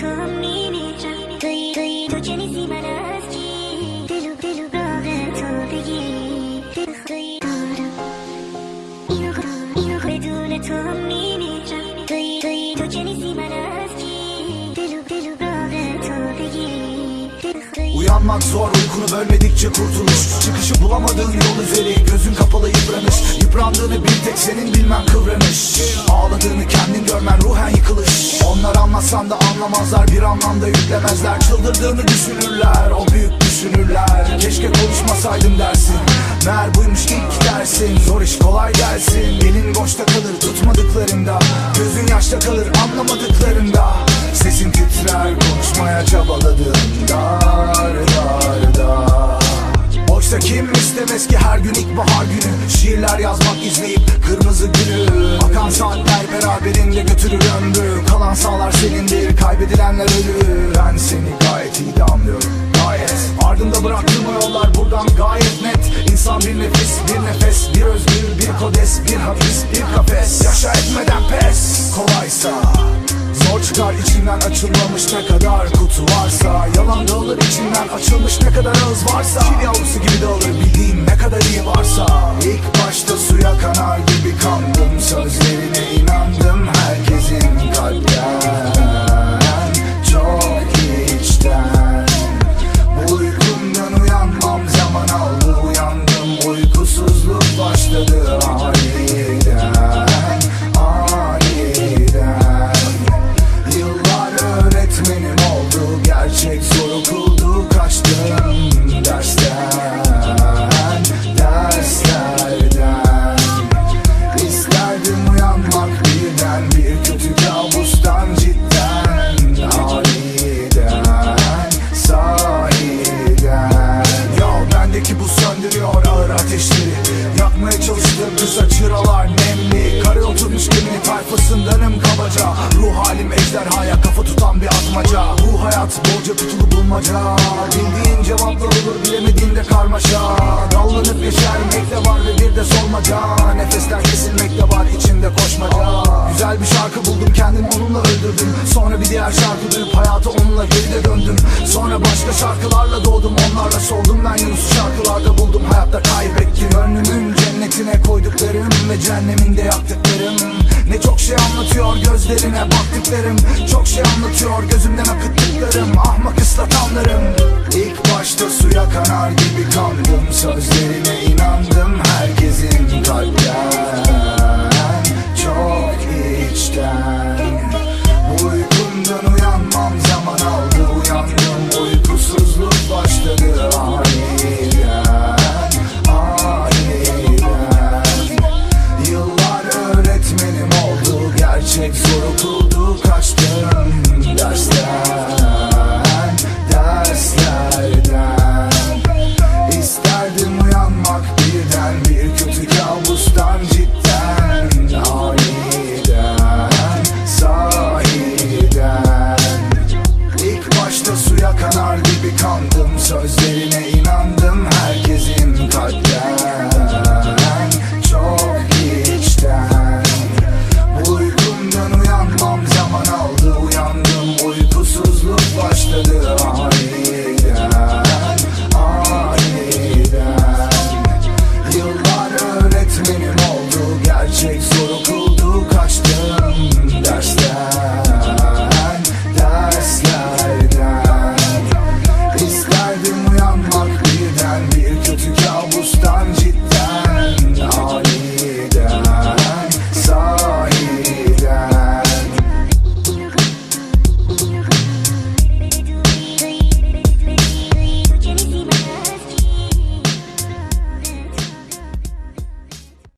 تو هم میمیرم توی تو چنیزی من از کی دلو دلو باغ تو بگی تو خواهی دارم اینو خود تو Uyanmak zor uykunu bölmedikçe kurtuluş. Çıkışı bulamadığın yol üzeri Gözün kapalı yıpranış. Yıprandığını bir tek senin bilmen kıvranış Ağladığını kendin görmen ruhen yıkılış. Onlar anlatsan da anlamazlar Bir anlamda yüklemezler. Çıldırdığını düşünürler O büyük düşünürler. Keşke konuşmasaydım dersin. Meğer buymuş ilk dersin. Zor iş kolay gelsin. Elin boşta kalır tutmadıklarında. Gözün yaşta kalır anlamadıklarında. Sesin titrer konuşmaya çabaladığında Oysa kim istemez ki her gün ilkbahar günü? Şiirler yazmak izleyip kırmızı gülü Akan saatler beraberinde götürür ömrü. Kalan sağlar senindir kaybedilenler ölür. Ben seni gayet iyi de anlıyorum gayet. Ardında bıraktığım o yollar buradan gayet net. İnsan bir nefis bir nefes bir özgür bir kodes bir hapis bir kafes. Yaşa etmeden pes. Kolaysa Zor çıkar içinden açılmamış ne kadar kutu varsa. Yalan dağılır içinden açılmış ne kadar ağız varsa. Çil yavrusu varsa İlk başta suya kanar gibi kandım Sözlerine hayat bolca kutulu bulmaca. Bildiğin cevaplar olur bilemediğin de karmaşa. Dallanıp yeşermek de var ve bir de sormaca Nefesler kesilmek de var içinde koşmaca. Güzel bir şarkı buldum kendim onunla öldürdüm. Sonra bir diğer şarkı duyup hayata onunla geride döndüm. Sonra başka şarkılarla doğdum onlarla soldum. Ben Yunus'u şarkılarda buldum hayatta kaybettim. Gönlümün cennetine koyduklarım ve cehenneminde çok şey anlatıyor gözlerine baktıklarım. Çok şey anlatıyor gözümden akıttıklarım. Ahmak ıslatanlarım. İlk başta suya kanar gibi kandım Sözlerine inandım niggas